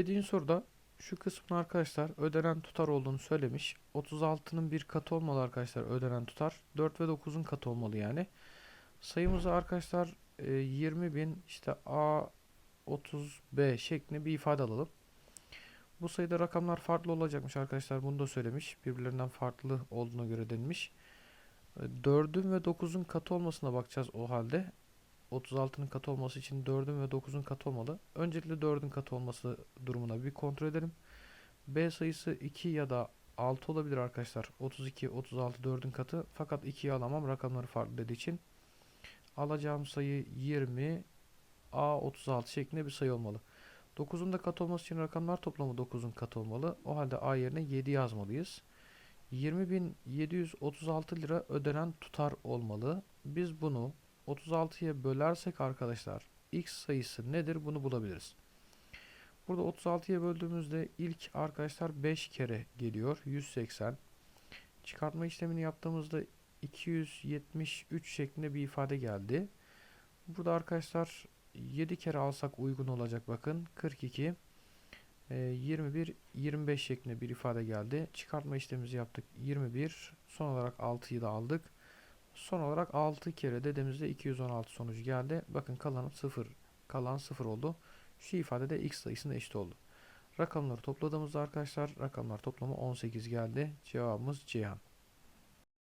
7. soruda şu kısmın arkadaşlar ödenen tutar olduğunu söylemiş. 36'nın bir katı olmalı arkadaşlar ödenen tutar. 4 ve 9'un katı olmalı yani. Sayımızı arkadaşlar e, 20.000 işte A 30B şeklinde bir ifade alalım. Bu sayıda rakamlar farklı olacakmış arkadaşlar. Bunu da söylemiş. Birbirlerinden farklı olduğuna göre denilmiş. 4'ün ve 9'un katı olmasına bakacağız o halde. 36'nın katı olması için 4'ün ve 9'un katı olmalı. Öncelikle 4'ün katı olması durumuna bir kontrol edelim. B sayısı 2 ya da 6 olabilir arkadaşlar. 32, 36 4'ün katı. Fakat 2'yi alamam. Rakamları farklı dediği için. Alacağım sayı 20 A 36 şeklinde bir sayı olmalı. 9'un da katı olması için rakamlar toplamı 9'un katı olmalı. O halde A yerine 7 yazmalıyız. 20.736 lira ödenen tutar olmalı. Biz bunu 36'ya bölersek arkadaşlar x sayısı nedir bunu bulabiliriz. Burada 36'ya böldüğümüzde ilk arkadaşlar 5 kere geliyor. 180. Çıkartma işlemini yaptığımızda 273 şeklinde bir ifade geldi. Burada arkadaşlar 7 kere alsak uygun olacak bakın. 42 e, 21 25 şeklinde bir ifade geldi. Çıkartma işlemimizi yaptık. 21 son olarak 6'yı da aldık. Son olarak 6 kere dediğimizde 216 sonucu geldi. Bakın kalan 0 kalan 0 oldu. Şu ifade de x sayısına eşit oldu. Rakamları topladığımızda arkadaşlar rakamlar toplamı 18 geldi. Cevabımız Ceyhan.